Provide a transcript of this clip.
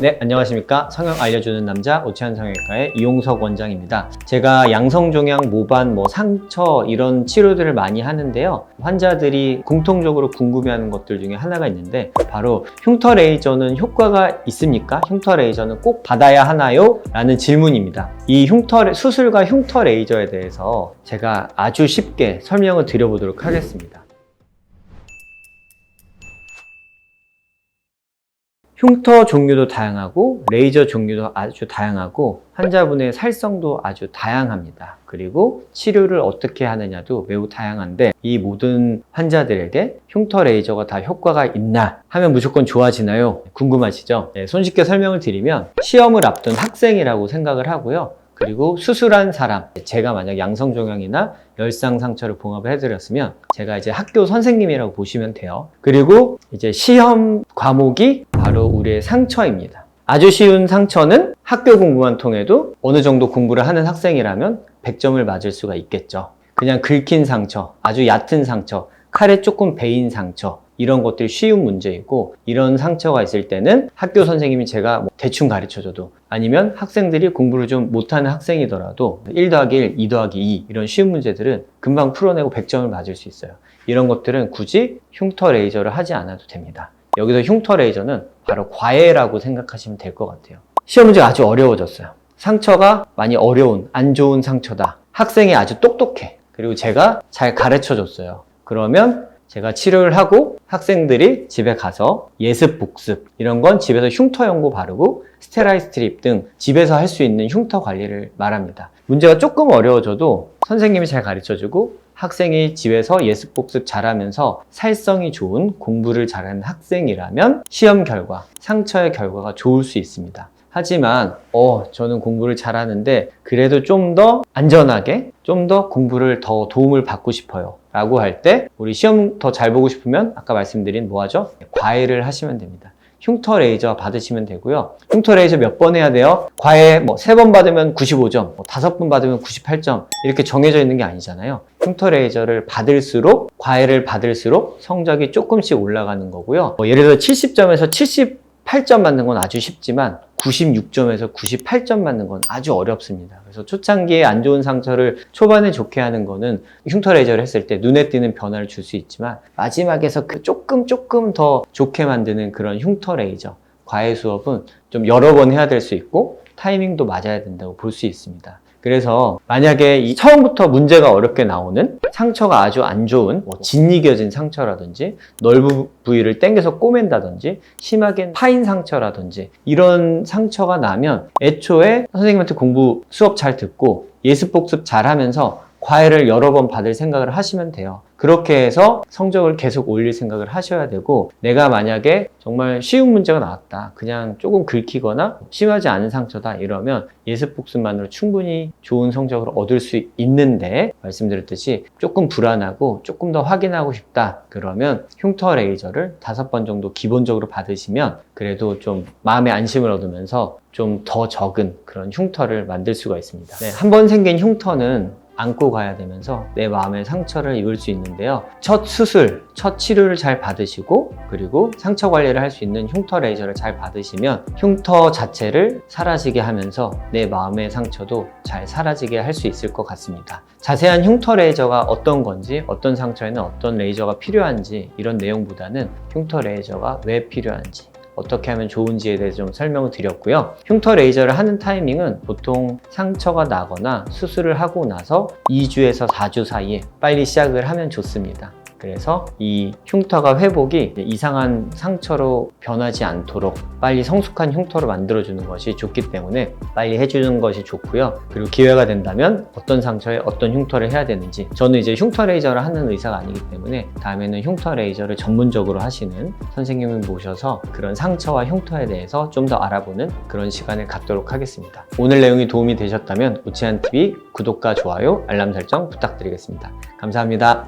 네, 안녕하십니까. 성형 알려주는 남자 오치환 성형외과의 이용석 원장입니다. 제가 양성종양, 모반, 뭐 상처 이런 치료들을 많이 하는데요. 환자들이 공통적으로 궁금해하는 것들 중에 하나가 있는데 바로 흉터 레이저는 효과가 있습니까? 흉터 레이저는 꼭 받아야 하나요? 라는 질문입니다. 이 흉터 레- 수술과 흉터 레이저에 대해서 제가 아주 쉽게 설명을 드려보도록 하겠습니다. 흉터 종류도 다양하고 레이저 종류도 아주 다양하고 환자분의 살성도 아주 다양합니다. 그리고 치료를 어떻게 하느냐도 매우 다양한데 이 모든 환자들에게 흉터 레이저가 다 효과가 있나 하면 무조건 좋아지나요? 궁금하시죠? 네, 손쉽게 설명을 드리면 시험을 앞둔 학생이라고 생각을 하고요. 그리고 수술한 사람, 제가 만약 양성 종양이나 열상 상처를 봉합을 해드렸으면 제가 이제 학교 선생님이라고 보시면 돼요. 그리고 이제 시험 과목이 바로 우리의 상처입니다. 아주 쉬운 상처는 학교 공부만 통해도 어느 정도 공부를 하는 학생이라면 100점을 맞을 수가 있겠죠. 그냥 긁힌 상처, 아주 얕은 상처, 칼에 조금 베인 상처, 이런 것들이 쉬운 문제이고 이런 상처가 있을 때는 학교 선생님이 제가 뭐 대충 가르쳐줘도 아니면 학생들이 공부를 좀 못하는 학생이더라도 1 더하기 1, 2 더하기 2 이런 쉬운 문제들은 금방 풀어내고 100점을 맞을 수 있어요. 이런 것들은 굳이 흉터 레이저를 하지 않아도 됩니다. 여기서 흉터 레이저는 바로 과외라고 생각하시면 될 것 같아요. 시험 문제가 아주 어려워졌어요. 상처가 많이 어려운, 안 좋은 상처다. 학생이 아주 똑똑해. 그리고 제가 잘 가르쳐 줬어요. 그러면 제가 치료를 하고 학생들이 집에 가서 예습 복습 이런 건 집에서 흉터 연고 바르고 스테라이 스트립 등 집에서 할 수 있는 흉터 관리를 말합니다. 문제가 조금 어려워져도 선생님이 잘 가르쳐 주고 학생이 집에서 예습 복습 잘하면서 살성이 좋은 공부를 잘하는 학생이라면 시험 결과, 상처의 결과가 좋을 수 있습니다. 하지만 어 저는 공부를 잘하는데 그래도 좀 더 안전하게 좀 더 공부를 더 도움을 받고 싶어요 라고 할 때 우리 시험 더 잘 보고 싶으면 아까 말씀드린 뭐 하죠? 과외를 하시면 됩니다 흉터 레이저 받으시면 되고요 흉터 레이저 몇 번 해야 돼요? 과외 뭐 세 번 받으면 95점 뭐 다섯 번 받으면 98점 이렇게 정해져 있는 게 아니잖아요 흉터 레이저를 받을수록 과외를 받을수록 성적이 조금씩 올라가는 거고요 뭐 예를 들어 70점에서 78점 맞는 건 아주 쉽지만 96점에서 98점 맞는 건 아주 어렵습니다. 그래서 초창기에 안 좋은 상처를 초반에 좋게 하는 거는 흉터 레이저를 했을 때 눈에 띄는 변화를 줄 수 있지만 마지막에서 그 조금 조금 더 좋게 만드는 그런 흉터 레이저 과외 수업은 좀 여러 번 해야 될 수 있고 타이밍도 맞아야 된다고 볼 수 있습니다. 그래서 만약에 이 처음부터 문제가 어렵게 나오는 상처가 아주 안 좋은 뭐 짓이겨진 상처라든지 넓은 부위를 당겨서 꼬맨다든지 심하게 파인 상처라든지 이런 상처가 나면 애초에 선생님한테 공부 수업 잘 듣고 예습 복습 잘 하면서 과외를 여러 번 받을 생각을 하시면 돼요. 그렇게 해서 성적을 계속 올릴 생각을 하셔야 되고 내가 만약에 정말 쉬운 문제가 나왔다. 그냥 조금 긁히거나 심하지 않은 상처다 이러면 예습 복습만으로 충분히 좋은 성적을 얻을 수 있는데 말씀드렸듯이 조금 불안하고 조금 더 확인하고 싶다. 그러면 흉터 레이저를 다섯 번 정도 기본적으로 받으시면 그래도 좀 마음의 안심을 얻으면서 좀 더 적은 그런 흉터를 만들 수가 있습니다. 네, 한 번 생긴 흉터는 안고 가야 되면서 내 마음의 상처를 입을 수 있는데요. 첫 수술, 첫 치료를 잘 받으시고 그리고 상처 관리를 할 수 있는 흉터 레이저를 잘 받으시면 흉터 자체를 사라지게 하면서 내 마음의 상처도 잘 사라지게 할 수 있을 것 같습니다. 자세한 흉터 레이저가 어떤 건지 어떤 상처에는 어떤 레이저가 필요한지 이런 내용보다는 흉터 레이저가 왜 필요한지 어떻게 하면 좋은지에 대해서 좀 설명을 드렸고요. 흉터 레이저를 하는 타이밍은 보통 상처가 나거나 수술을 하고 나서 2주에서 4주 사이에 빨리 시작을 하면 좋습니다. 그래서 이 흉터가 회복이 이상한 상처로 변하지 않도록 빨리 성숙한 흉터로 만들어주는 것이 좋기 때문에 빨리 해주는 것이 좋고요. 그리고 기회가 된다면 어떤 상처에 어떤 흉터를 해야 되는지 저는 이제 흉터 레이저를 하는 의사가 아니기 때문에 다음에는 흉터 레이저를 전문적으로 하시는 선생님을 모셔서 그런 상처와 흉터에 대해서 좀 더 알아보는 그런 시간을 갖도록 하겠습니다. 오늘 내용이 도움이 되셨다면 오치안TV 구독과 좋아요, 알람 설정 부탁드리겠습니다. 감사합니다.